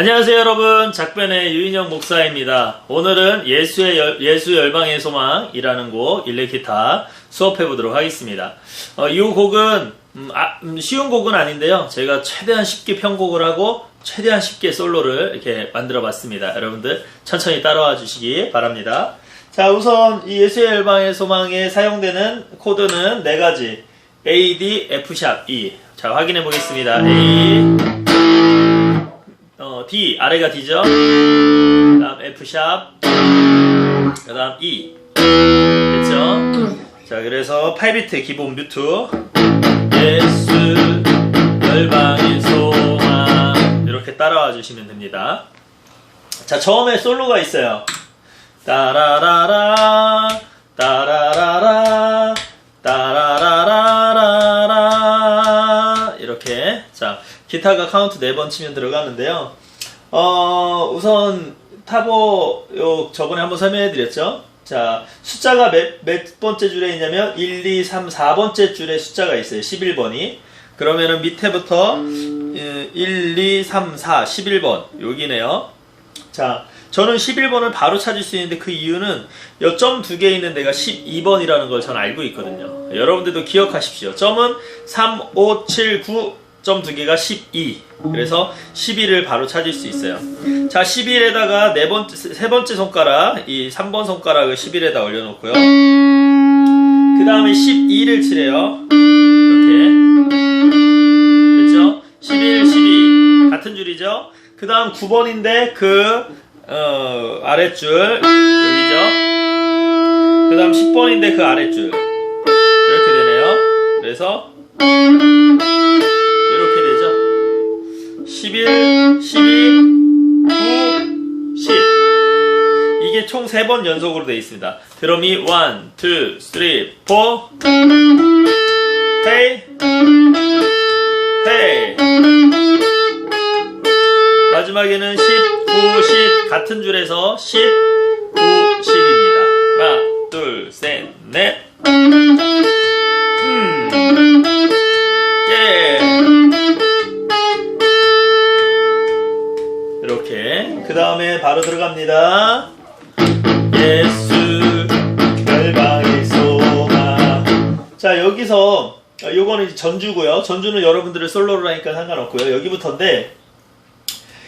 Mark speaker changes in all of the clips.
Speaker 1: 안녕하세요 여러분. 작변의 유인영 목사입니다. 오늘은 예수의 열, 예수 열방의 소망이라는 곡 일렉기타 수업해 보도록 하겠습니다. 어, 이 곡은 음, 아, 음, 쉬운 곡은 아닌데요. 제가 최대한 쉽게 편곡을 하고 최대한 쉽게 솔로를 이렇게 만들어 봤습니다. 여러분들 천천히 따라와 주시기 바랍니다. 자 우선 이 예수의 열방의 소망에 사용되는 코드는 네 가지. A, D, F 샵 E. 자 확인해 보겠습니다. A 어, D 아래가 D죠. 그다음 F 샵. 그다음 E. 됐죠? 자, 그래서 8비트 기본 뮤트. 예수 열방의 소망 이렇게 따라와 주시면 됩니다. 자, 처음에 솔로가 있어요. 따라라라 기타가 카운트 4번 치면 들어가는데요. 어, 우선 타보 요 저번에 한번 설명해 드렸죠. 자, 숫자가 몇, 몇 번째 줄에 있냐면 1, 2, 3, 4번째 줄에 숫자가 있어요. 11번이. 그러면은 밑에부터 1, 2, 3, 4, 11번 여기네요. 자, 저는 11번을 바로 찾을 수 있는데 그 이유는 점두 개 있는 데가 12번이라는 걸 저는 알고 있거든요. 여러분들도 기억하십시오. 점은 3, 5, 7, 9, 점 두 개가 12. 그래서 12를 바로 찾을 수 있어요. 자, 11에다가 네 번째, 세 번째 손가락, 이 3번 손가락을 11에다 올려놓고요. 그 다음에 12를 칠해요. 이렇게. 됐죠? 11, 12. 같은 줄이죠? 그 다음 9번인데 그, 어, 아랫줄, 여기죠? 그 다음 10번인데 그 아랫줄. 이렇게 되네요. 그래서. 11, 12, 9, 10. 이게 총 3번 연속으로 되어 있습니다. 드럼이 1, 2, 3, 4. 헤이, 헤이. 마지막에는 10, 9, 10. 같은 줄에서 10, 여기서 아, 요거는 전주고요. 전주는 여러분들의 솔로로 하니까 상관없고요. 여기부터인데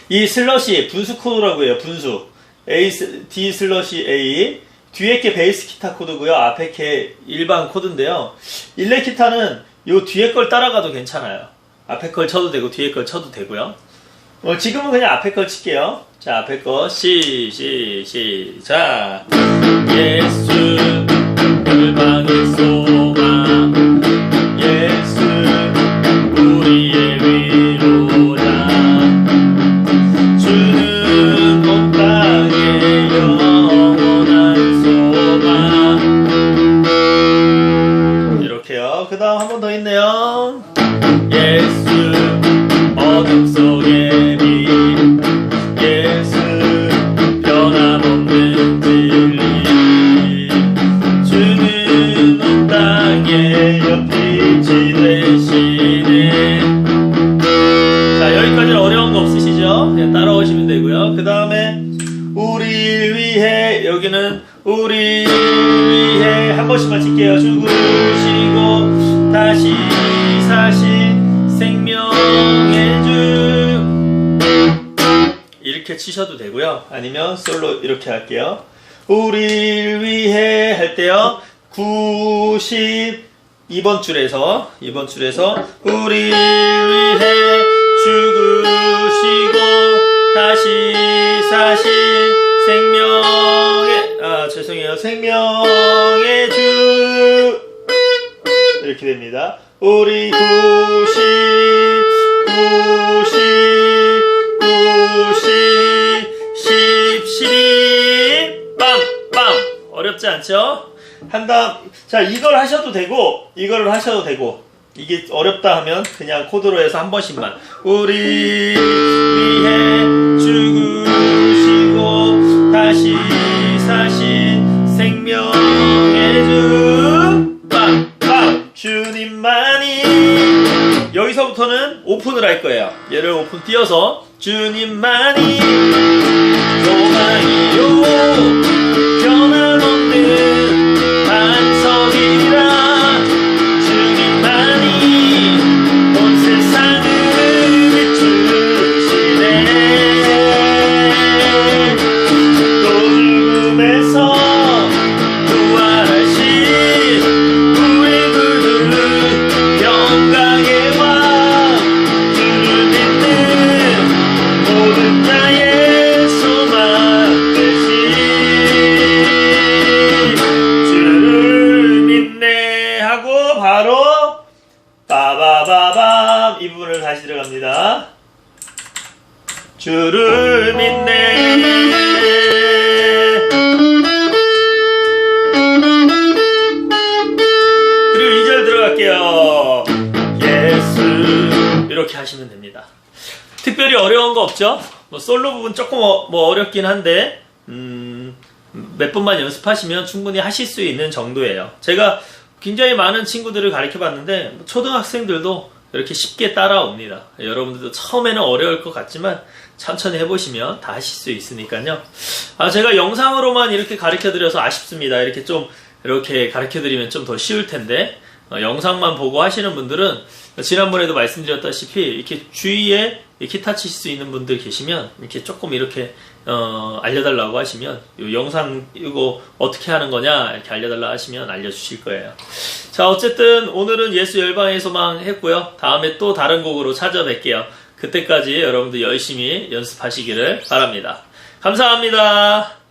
Speaker 1: 이 슬러시 분수 코드라고 해요. 분수 A 스- D 슬러시 A 뒤에 게 베이스 기타 코드고요. 앞에 게 일반 코드인데요. 일렉 기타는 요 뒤에 걸 따라가도 괜찮아요. 앞에 걸 쳐도 되고 뒤에 걸 쳐도 되고요. 어, 지금은 그냥 앞에 걸 칠게요. 자, 앞에 거 시, 시, 시작. 예수 열방의 소망 예수 어둠 속의 빛 예수 변함없는 진리. 주는 온 땅의 옆빛이 되시네. 자 여기까지는 어려운 거 없으시죠? 그냥 따라오시면 되고요. 그 다음에 우리 위해 여기는 우리 위해 한 번씩만 칠게요. 죽으시고 다시 사신 생명의 주 이렇게 치셔도 되고요. 아니면 솔로 이렇게 할게요. 우리를 위해 할 때요. 92번 줄에서 2번 줄에서 우리를 위해 죽으시고 다시 사신 생명의 아 죄송해요. 생명의 주 이렇게 됩니다. 우리 90 90 90 10 12 빵빵 어렵지 않죠? 한 다음 자 이걸 하셔도 되고 이걸 하셔도 되고 이게 어렵다 하면 그냥 코드로 해서 한 번씩만. 우리 위해 죽으 주님만이 여기서부터는 오픈을 할 거예요. 얘를 오픈 띄어서 주님만이 소망이요 주를 믿네. 그리고 2절 들어갈게요. 예수. 이렇게 하시면 됩니다. 특별히 어려운 거 없죠? 뭐 솔로 부분 조금 어, 뭐 어렵긴 한데, 음, 몇 번만 연습하시면 충분히 하실 수 있는 정도예요. 제가 굉장히 많은 친구들을 가르쳐 봤는데, 초등학생들도 이렇게 쉽게 따라옵니다. 여러분들도 처음에는 어려울 것 같지만, 천천히 해보시면 다 하실 수 있으니까요. 아, 제가 영상으로만 이렇게 가르쳐 드려서 아쉽습니다. 이렇게 좀, 이렇게 가르쳐 드리면 좀 더 쉬울 텐데, 어, 영상만 보고 하시는 분들은 지난번에도 말씀드렸다시피 이렇게 주위에 이 기타 치실 수 있는 분들 계시면 이렇게 조금 이렇게 어, 알려달라고 하시면 이 영상 이거 어떻게 하는 거냐 이렇게 알려달라 하시면 알려주실 거예요. 자 어쨌든 오늘은 예수 소망 했고요. 다음에 또 다른 곡으로 찾아뵐게요. 그때까지 여러분들 열심히 연습하시기를 바랍니다. 감사합니다.